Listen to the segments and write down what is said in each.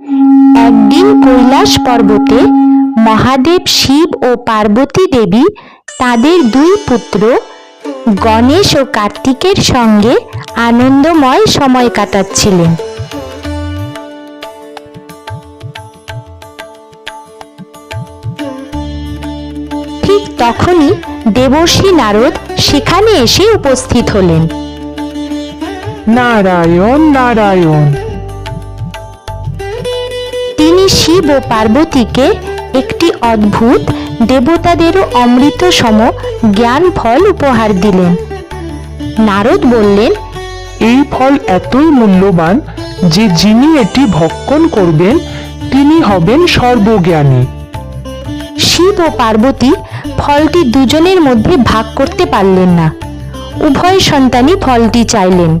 একদিন কৈলাস পর্বতে মহাদেব শিব ও পার্বতী দেবী তাদের দুই পুত্র, গণেশ ও কার্তিকের সঙ্গে আনন্দময় সময় কাটাচ্ছিলেন। ঠিক তখনই দেবর্ষি নারদ সেখানে এসে উপস্থিত হলেন। নারায়ণ নারায়ণ। তিনি শিব ও পার্বতীকে একটি অদ্ভুত দেবতাদেরও অমৃত সম জ্ঞান ফল উপহার দিলেন। নারদ বললেন এই ফল এতই মূল্যবান যে যিনি এটি ভক্ষণ করবেন তিনি হবেন সর্বজ্ঞানী। শিব ও পার্বতী ফলটি দুজনের মধ্যে ভাগ করতে পারলেন না। উভয় সন্তানই ফলটি চাইলেন।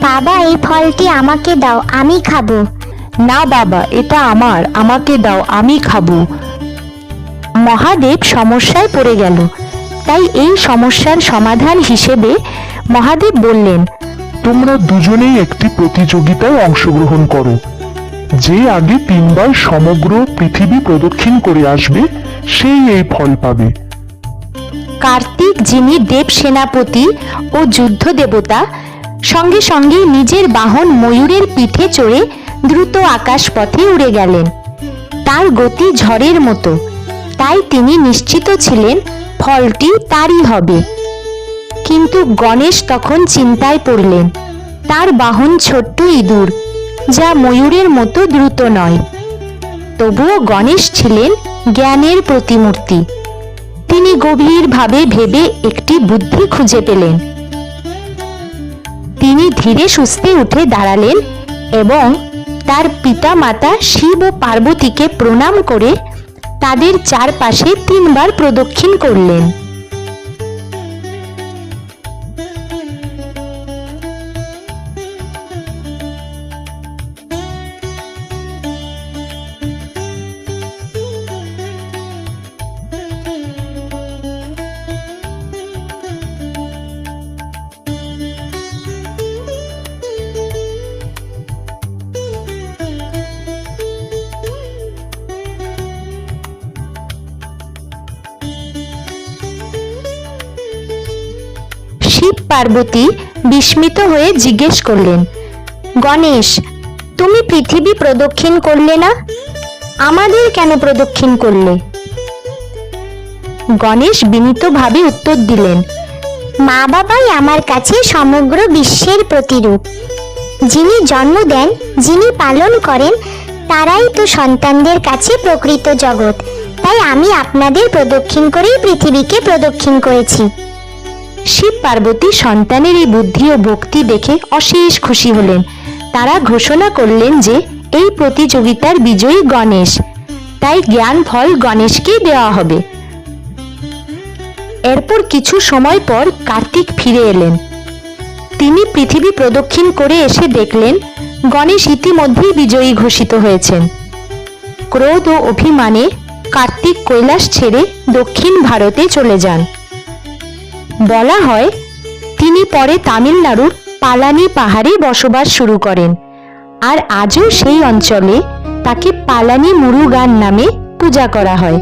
বাবা এই ফলটি আমাকে দাও আমি খাব। না বাবা এটা আমার আমাকে দাও আমি খাব। মহাদেব সমস্যায় পড়ে গেল। তাই এই সমস্যার সমাধান হিসেবে মহাদেব বললেন তোমরা দুজনেই একটি প্রতিযোগিতায় অংশগ্রহণ করো। যে আগে তিনবার সমগ্র পৃথিবী প্রদক্ষিণ করে আসবে সেই এই ফল পাবে। কার্তিক যিনি দেব সেনাপতি ও যুদ্ধ দেবতা সঙ্গে সঙ্গে নিজের বাহন ময়ূরের পিঠে চড়ে দ্রুত আকাশ পথে উড়ে গেলেন। তার গতি ঝড়ের মতো। তাই তিনি নিশ্চিত ছিলেন ফলটি তারই হবে। কিন্তু গণেশ তখন চিন্তায় পড়লেন, তার বাহন ছোট্ট ইঁদুর, যা ময়ূরের মতো দ্রুত নয়। তবুও গণেশ ছিলেন জ্ঞানের প্রতিমূর্তি। তিনি গভীরভাবে ভেবে একটি বুদ্ধি খুঁজে পেলেন। তিনি ধীরে সুস্থে উঠে দাঁড়ালেন এবং তার পিতা মাতা শিব ও পার্বতীকে প্রণাম করে তাদের চারপাশে তিনবার প্রদক্ষিণ করলেন। শিব পার্বতী বিস্মিত হয়ে জিজ্ঞেস করলেন, গণেশ, তুমি পৃথিবী প্রদক্ষিণ করলে না? আমাদের কেন প্রদক্ষিণ করলে? গণেশ বিনীতভাবে উত্তর দিলেন, মা বাবাই আমার কাছে সমগ্র বিশ্বের প্রতিরূপ। যিনি জন্ম দেন, যিনি পালন করেন, তারাই তো সন্তানদের কাছে প্রকৃত জগৎ। তাই আমি আপনাদের প্রদক্ষিণ করেই পৃথিবীকে প্রদক্ষিণ করেছি। শিব পার্বতী সন্তানের এই বুদ্ধি ও ভক্তি দেখে অশেষ খুশি হলেন। তারা ঘোষণা করলেন যে, এই প্রতিযোগিতার বিজয়ী গণেশ। তাই জ্ঞান ফল গণেশকেই দেওয়া হবে। এরপর কিছু সময় পর কার্তিক ফিরে এলেন। তিনি পৃথিবী প্রদক্ষিণ করে এসে দেখলেন, গণেশ ইতিমধ্যেই বিজয়ী ঘোষিত হয়েছেন। ক্রোধ ও অভিমানে কার্তিক কৈলাস ছেড়ে দক্ষিণ ভারতে চলে যান। বলা হয়, তিনি পরে তামিলনাড়ুর পালানি পাহাড়ে বসবাস শুরু করেন। আর আজও সেই অঞ্চলে তাকে পালানি মুরুগান নামে পূজা করা হয়।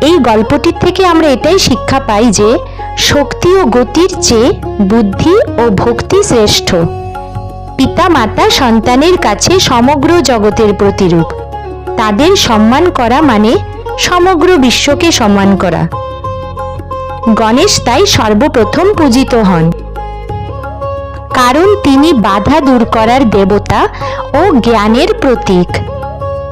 এই গল্পটির থেকে আমরা এটাই শিক্ষা পাই যে, শক্তি ও গতির চেয়ে বুদ্ধি ও ভক্তি শ্রেষ্ঠ। পিতা মাতা সন্তানের কাছে সমগ্র জগতের প্রতিরূপ। তাদের সম্মান করা মানে সমগ্র বিশ্বকে সম্মান করা। গণেশ তাই সর্বপ্রথম পূজিত হন। কারণ তিনি বাধা দূর করার দেবতা ও জ্ঞানের প্রতীক।